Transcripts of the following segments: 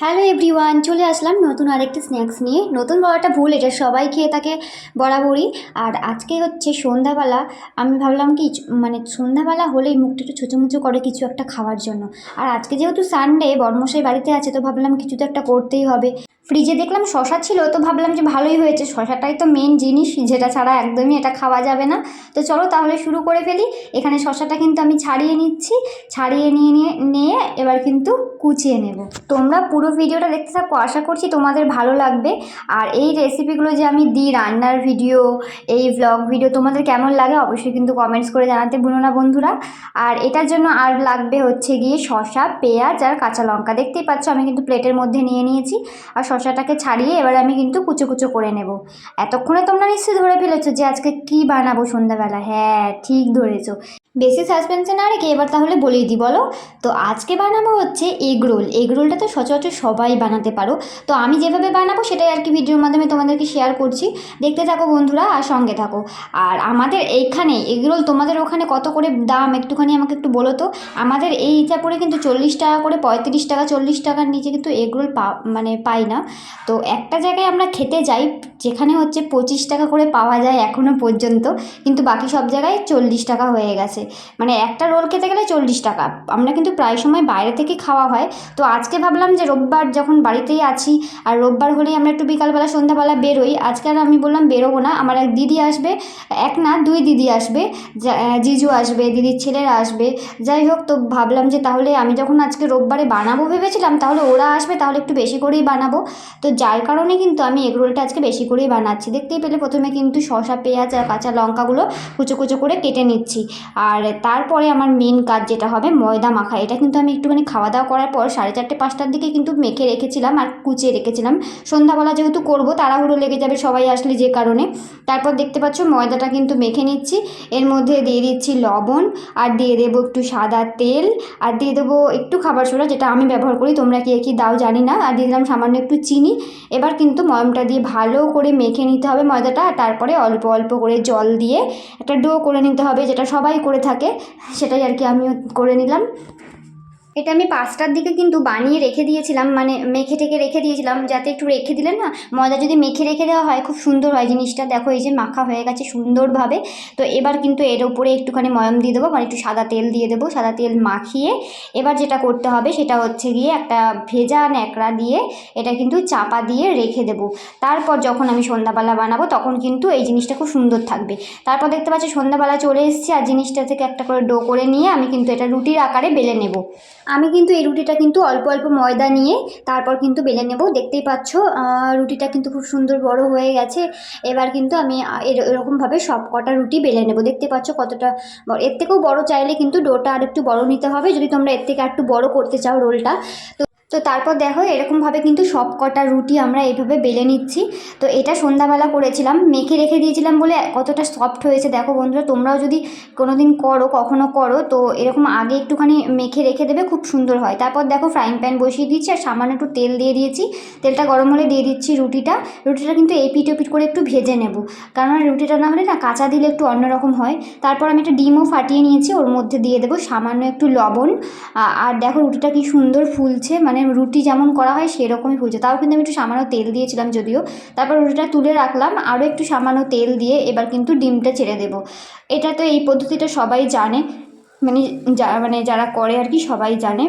Hello everyone চলে আসলাম নতুন আরেকটি স্ন্যাক্স নিয়ে। নতুন বলাটা ভুল, এটা সবাই খেয়ে থাকে বরাবরই। আর আজকে হচ্ছে সন্ধ্যাবেলা, আমি ভাবলাম কি মানে সন্ধ্যাবেলা হলেই মুখটা একটু ছুচোমুচো করে কিছু একটা খাওয়ার জন্য। আর আজকে যেহেতু সানডে বর্মশাই বাড়িতে আছে, তো ভাবলাম কিছু তো একটা করতেই হবে। ফ্রিজে দেখলাম শশা ছিল, তো ভাবলাম যে ভালোই হয়েছে। শশাটাই তো মেন জিনিস, যেটা ছাড়া একদমই এটা খাওয়া যাবে না। তো চলো তাহলে শুরু করে ফেলি। এখানে শশাটা কিন্তু আমি ছাড়িয়ে নিচ্ছি। ছাড়িয়ে নিয়ে নিয়ে নিয়ে এবার কিন্তু কুচিয়ে নেব। তোমরা পুরো ভিডিওটা দেখতে থাকো, আশা করছি তোমাদের ভালো লাগবে। আর এই রেসিপিগুলো যে আমি দিই, রান্নার ভিডিও এই ভ্লগ ভিডিও তোমাদের কেমন লাগে অবশ্যই কিন্তু কমেন্টস করে জানাতে ভুলো না বন্ধুরা। আর এটার জন্য আর লাগবে হচ্ছে গিয়ে শশা পেঁয়াজ আর কাঁচা লঙ্কা। দেখতেই পাচ্ছ আমি কিন্তু প্লেটের মধ্যে নিয়ে নিয়েছি। আর শশাটাকে ছাড়িয়ে এবার আমি কিন্তু কুচো কুচো করে নেব। এতক্ষণে তোমরা নিশ্চয়ই ধরে ফেলেছো যে আজকে কি বানাবো সন্ধ্যাবেলা। হ্যাঁ ঠিক ধরেছো। বেশি সাসপেন্সে না রেখে এবার তাহলে বলেই দিই, বলো? তো আজকে বানাবো হচ্ছে এগ রোল এগ রোলটা তো সচরাচর সবাই বানাতে পারো। তো আমি যেভাবে বানাবো সেটাই আর কি ভিডিওর মাধ্যমে তোমাদেরকে শেয়ার করছি। দেখতে থাকো বন্ধুরা আর সঙ্গে থাকো। আর আমাদের এইখানে এগ রোল তোমাদের ওখানে কত করে দাম? একটুখানি আমাকে একটু বলো তো। আমাদের এই ইচ্ছাপুরে কিন্তু চল্লিশ টাকা করে পঁয়ত্রিশ টাকা, চল্লিশ টাকার নিচে কিন্তু এগ রোল পা মানে পাই না। তো একটা জায়গায় আমরা খেতে যাই, যেখানে হচ্ছে পঁচিশ টাকা করে পাওয়া যায় এখনও পর্যন্ত। কিন্তু বাকি সব জায়গায় চল্লিশ টাকা হয়ে গেছে। মানে একটা রোল খেতে গেলে চল্লিশ টাকা। আমরা কিন্তু প্রায় সময় বাইরে থেকে খাওয়া হয়। তো আজকে ভাবলাম যে রোববার যখন বাড়িতেই আছি, আর রোববার হলেই আমরা একটু বিকালবেলা, সন্ধ্যাবেলা বেরোই। আজকে আর আমি বললাম বেরোবো না, আমার এক দিদি আসবে, এক না, দুই দিদি আসবে জিজু আসবে, দিদির ছেলেরা আসবে। যাই হোক, তো ভাবলাম যে তাহলে আমি যখন আজকে রোববারে বানাবো ভেবেছিলাম, তাহলে ওরা আসবে, তাহলে একটু বেশি করেই বানাবো। তো যার কারণে কিন্তু আমি এগ রোলটা আজকে বেশি করেই বানাচ্ছি। দেখতেই পেলে প্রথমে কিন্তু শসা, পেঁয়াজ আর কাঁচা লঙ্কাগুলো কুচো কুচো করে কেটে নিচ্ছি। আর তারপরে আমার মেন কাজ যেটা হবে ময়দা মাখা। এটা কিন্তু আমি একটুখানি খাওয়া দাওয়া করার পর সাড়ে চারটে, পাঁচটার দিকে কিন্তু মেখে রেখেছিলাম আর কুচিয়ে রেখেছিলাম। সন্ধ্যাবেলা যেহেতু করব, তাড়াহুড়ো লেগে যাবে সবাই আসলে যে কারণে। তারপর দেখতে পাচ্ছ ময়দাটা কিন্তু মেখে নিচ্ছি। এর মধ্যে দিয়ে দিচ্ছি লবণ আর দিয়ে দেবো একটু সাদা তেল আর দিয়ে দেবো একটু খাবার সোডা যেটা আমি ব্যবহার করি। তোমরা কি কি দাও জানি না। আর দিয়ে দিলাম সামান্য একটু চিনি। এবার কিন্তু ময়মটা দিয়ে ভালো করে মেখে নিতে হবে ময়দাটা। আর তারপরে অল্প অল্প করে জল দিয়ে একটা ডো করে নিতে হবে যেটা সবাই করে থাকে সেটাই আর কি আমিও করে নিলাম। এটা আমি পাঁচটার দিকে কিন্তু বানিয়ে রেখে দিয়েছিলাম মানে মেখে টেকে রেখে দিয়েছিলাম, যাতে একটু রেখে দিলে না ময়দা যদি মেখে রেখে দেওয়া হয় খুব সুন্দর হয়। জিনিসটা দেখো এই যে মাখা হয়ে গেছে সুন্দরভাবে। তো এবার কিন্তু এর উপরে একটুখানি ময়ম দিয়ে দেবো মানে একটু সাদা তেল দিয়ে দেবো, সাদা তেল মাখিয়ে। এবার যেটা করতে হবে সেটা হচ্ছে গিয়ে একটা ভেজা ন্যাকড়া দিয়ে এটা কিন্তু চাপা দিয়ে রেখে দেবো। তারপর যখন আমি সন্ধ্যাবেলা বানাবো তখন কিন্তু এই জিনিসটা খুব সুন্দর থাকবে। তারপর দেখতে পাচ্ছি সন্ধ্যাবেলা চলে এসেছি আর জিনিসটা থেকে একটা করে ডো করে নিয়ে আমি কিন্তু এটা রুটির আকারে বেলে নেব। আমি কিন্তু এই রুটিটা কিন্তু অল্প অল্প ময়দা নিয়ে তারপর কিন্তু বেলে নেব। দেখতেই পাচ্ছ রুটিটা কিন্তু খুব সুন্দর বড় হয়ে গেছে। এবার কিন্তু আমি এর- এরকমভাবে সব কটা রুটি বেলে নেব। দেখতে পাচ্ছ কতটা। এর থেকেও বড় চাইলে কিন্তু ডোটা আর একটু বড় নিতে হবে। যদি তোমরা এর থেকে একটু বড় করতে চাও রোলটা, তো তো তারপর দেখো এরকমভাবে কিন্তু সব কটা রুটি আমরা এইভাবে বেলে নিচ্ছি। তো এটা সন্ধ্যাবেলা করেছিলাম। মেখে রেখে দিয়েছিলাম বলে কতটা সফট হয়েছে। দেখো বন্ধুরা, তোমরাও যদি কোনো দিন করো, কখনো করো, তো এরকম আগে একটুখানি মেখে রেখে দেবে, খুব সুন্দর হয়। তারপর দেখো ফ্রাইং প্যান বসিয়ে দিচ্ছি আর সামান্য একটু তেল দিয়ে দিয়েছি। তেলটা গরম হলে দিয়ে দিচ্ছি রুটিটা। রুটিটা কিন্তু এপিট ওপিট করে একটু ভেজে নেব। কারণ রুটিটা না হলে না কাঁচা দিলে একটু অন্যরকম হয়। তারপর আমি একটা ডিমও ফাটিয়ে নিয়েছি, ওর মধ্যে দিয়ে দেবো সামান্য একটু লবণ। আর দেখো রুটিটা কি সুন্দর ফুলছে মানে রুটি যেমন করা হয় সেরকমই ফুলছে। তাও কিন্তু আমি একটু সামান্য তেল দিয়েছিলাম যদিও। তারপর রুটিটা তুলে রাখলাম, আরও একটু সামান্য তেল দিয়ে এবার কিন্তু ডিমটা ছেড়ে দেবো। এটা তো এই পদ্ধতিটা সবাই জানে মানে যা মানে যারা করে আর কি সবাই জানে।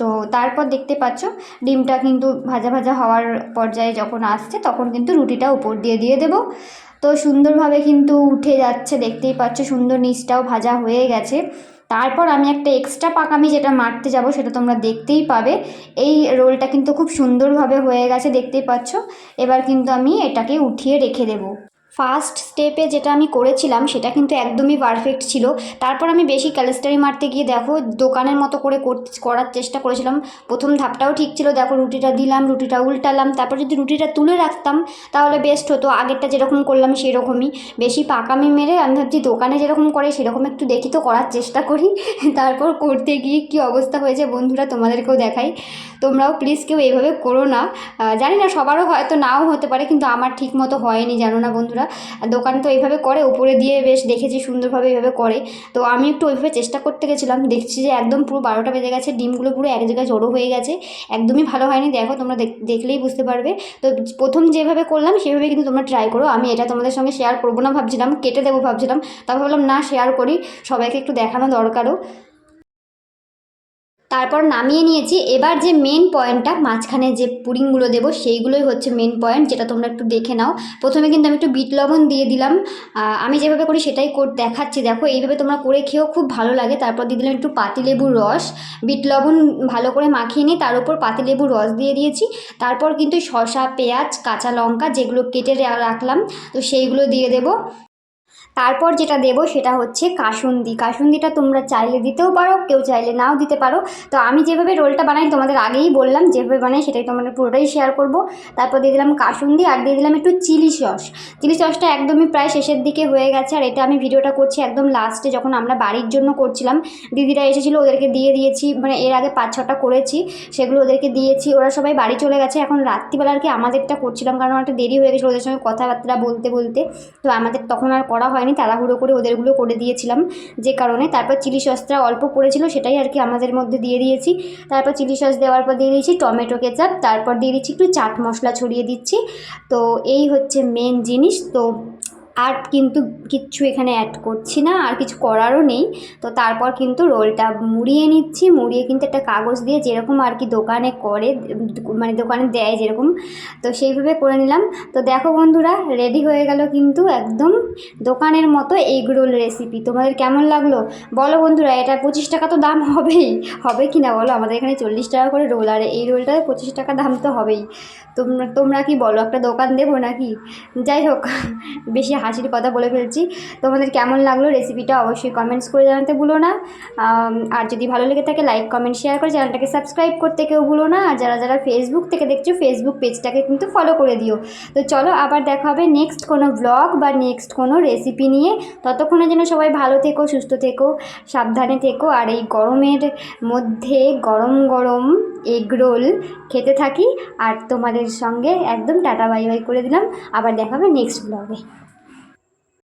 তো তারপর দেখতে পাচ্ছ, ডিমটা কিন্তু ভাজা ভাজা হওয়ার পর্যায়ে যখন আসছে তখন কিন্তু রুটিটা উপর দিয়ে দিয়ে দেবো। তো সুন্দরভাবে কিন্তু উঠে যাচ্ছে, দেখতেই পাচ্ছ সুন্দর নিচটাও ভাজা হয়ে গেছে। তারপর আমি একটা এক্সট্রা পাকামি যেটা মারতে যাব সেটা তোমরা দেখতেই পাবে। এই রোলটা কিন্তু খুব সুন্দরভাবে হয়ে গেছে, দেখতেই পাচ্ছ? এবার কিন্তু আমি এটাকে উঠিয়ে রেখে দেবো। ফার্স্ট স্টেপে যেটা আমি করেছিলাম, সেটা কিন্তু একদমই পারফেক্ট ছিল। তারপর আমি বেশি ক্যালিস্টারি মারতে গিয়ে দেখো, দোকানের মতো করে করার চেষ্টা করেছিলাম। প্রথম ধাপটাও ঠিক ছিল, দেখো রুটিটা দিলাম, রুটিটা উল্টালাম। তারপর যদি রুটিটা তুলে রাখতাম, তাহলে বেস্ট হতো। আগেরটা যেরকম করলাম, সেরকমই। বেশি পাকামি মেরে আমি ভাবছি দোকানে যেরকম করে, সেরকম একটু দেখি তো, করার চেষ্টা করি। তারপর করতে গিয়ে কী অবস্থা হয়েছে বন্ধুরা তোমাদেরকেও দেখাই। তোমরাও প্লিজ কেউ এইভাবে করো না। জানি না, সবারও হয়তো নাও হতে পারে, কিন্তু আমার ঠিক মতো হয়নি, জানো না বন্ধুরা। দোকানে তো এইভাবে করে, উপরে দিয়ে বেশ দেখেছি সুন্দরভাবে এইভাবে করে। তো আমি একটু ওইভাবে চেষ্টা করতে গেছিলাম, দেখছি যে একদম পুরো বারোটা বেজে গেছে, ডিমগুলো পুরো এক জায়গায় জড়ো হয়ে গেছে, একদমই ভালো হয়নি। দেখো, তোমরা দেখ- দেখলেই বুঝতে পারবে। তো প্রথম যেভাবে করলাম, সেভাবে কিন্তু তোমরা ট্রাই করো। আমি এটা তোমাদের সঙ্গে শেয়ার করব না ভাবছিলাম, কেটে দেবো ভাবছিলাম, তারপর ভাবলাম না শেয়ার করি। সবাইকে একটু দেখানো দরকারও। তারপর নামিয়ে নিয়েছি। এবার যে মেন পয়েন্টটা মাঝখানে যে পুডিংগুলো দেবো, সেইগুলোই হচ্ছে মেন পয়েন্ট যেটা তোমরা একটু দেখে নাও। প্রথমে কিন্তু আমি একটু বিট লবণ দিয়ে দিলাম। আমি যেভাবে করি সেটাই দেখাচ্ছি। দেখো, এইভাবে তোমরা করে খেয়েও খুব ভালো লাগে। তারপর দিয়ে দিলাম একটু পাতিলেবুর রস। বিট লবণ ভালো করে মাখিয়ে নিই। তার উপর পাতিলেবুর রস দিয়ে দিয়েছি। তারপর কিন্তু শসা, পেঁয়াজ, কাঁচা লঙ্কা যেগুলো কেটে রাখলাম, তো সেইগুলো দিয়ে দেবো। তারপর যেটা দেবো সেটা হচ্ছে কাসুন্দি। কাসুন্দিটা তোমরা চাইলে দিতেও পারো, কেউ চাইলে নাও দিতে পারো। তো আমি যেভাবে রোলটা বানাই, তোমাদের আগেই বললাম, যেভাবে বানাই সেটাই তোমাদের পুরোটাই শেয়ার করব। তারপর দিয়ে দিলাম কাসুন্দি আর দিয়ে দিলাম একটু চিলি সস। চিলি সসটা একদমই প্রায় শেষের দিকে হয়ে গেছে আর এটা আমি ভিডিওটা করছি একদম লাস্টে যখন আমরা বাড়ির জন্য করছিলাম। দিদিরা এসেছিল, ওদেরকে দিয়ে দিয়েছি মানে এর আগে পাঁচ ছটা করেছি, সেগুলো ওদেরকে দিয়েছি। ওরা সবাই বাড়ি চলে গেছে, এখন রাত্রিবেলা আর কি আমাদেরটা করছিলাম, কারণ একটা দেরি হয়ে গেছিল ওদের সঙ্গে কথাবার্তা বলতে বলতে। তো আমাদের তখন আর করা হয়নি তাড়াহুড়ো করে ওদেরগুলো করে দিয়েছিলাম যে কারণে। তারপর চিলি সসটা অল্প পড়েছিল, সেটাই আর কি আমাদের মধ্যে দিয়ে দিয়েছি। তারপর চিলি সস দেওয়ার পর দিয়ে দিয়েছি টমেটো কেচাপ, তারপর দিয়ে দিচ্ছি একটু চাট মশলা ছড়িয়ে দিচ্ছি। তো এই হচ্ছে মেন জিনিস। তো আর কিন্তু কিচ্ছু এখানে অ্যাড করছি না, আর কিছু করারও নেই। তো তারপর কিন্তু রোলটা মুড়িয়ে নিচ্ছি, মুড়িয়ে কিন্তু একটা কাগজ দিয়ে যেরকম আর কি দোকানে করে মানে দোকানে দেয় যেরকম, তো সেইভাবে করে নিলাম। তো দেখো বন্ধুরা রেডি হয়ে গেল কিন্তু একদম দোকানের মতো এগ রোল রেসিপি তোমাদের কেমন লাগল? বলো বন্ধুরা, এটা পঁচিশ টাকা তো দাম হবেই। হবে কি না বলো? আমাদের এখানে চল্লিশ টাকা করে রোল আর এই রোলটা পঁচিশ টাকা দাম তো হবেই। তোমরা তোমরা কি বলো, একটা দোকান দেবো নাকি? যাই হোক, বেশি হাসির কথা বলে ফেলছি। তোমাদের কেমন লাগল রেসিপিটা অবশ্যই কমেন্টস করে জানাতে ভুলো না। আর যদি ভালো লেগে থাকে লাইক কমেন্ট শেয়ার করে চ্যানেলটাকে সাবস্ক্রাইব করতে কেউ ভুলো না। আর যারা যারা ফেসবুক থেকে দেখছ ফেসবুক পেজটাকে কিন্তু ফলো করে দিও। তো চলো, আবার দেখা হবে নেক্সট কোনো ব্লগ বা নেক্সট কোনো রেসিপি নিয়ে। ততক্ষণে যেন সবাই ভালো থেকো, সুস্থ থেকো, সাবধানে থেকো। আর এই গরমের মধ্যে গরম গরম এগ রোল খেতে থাকি। আর তোমাদের সঙ্গে একদম টাটা বাই বাই করে দিলাম। আবার দেখা হবে নেক্সট ব্লগে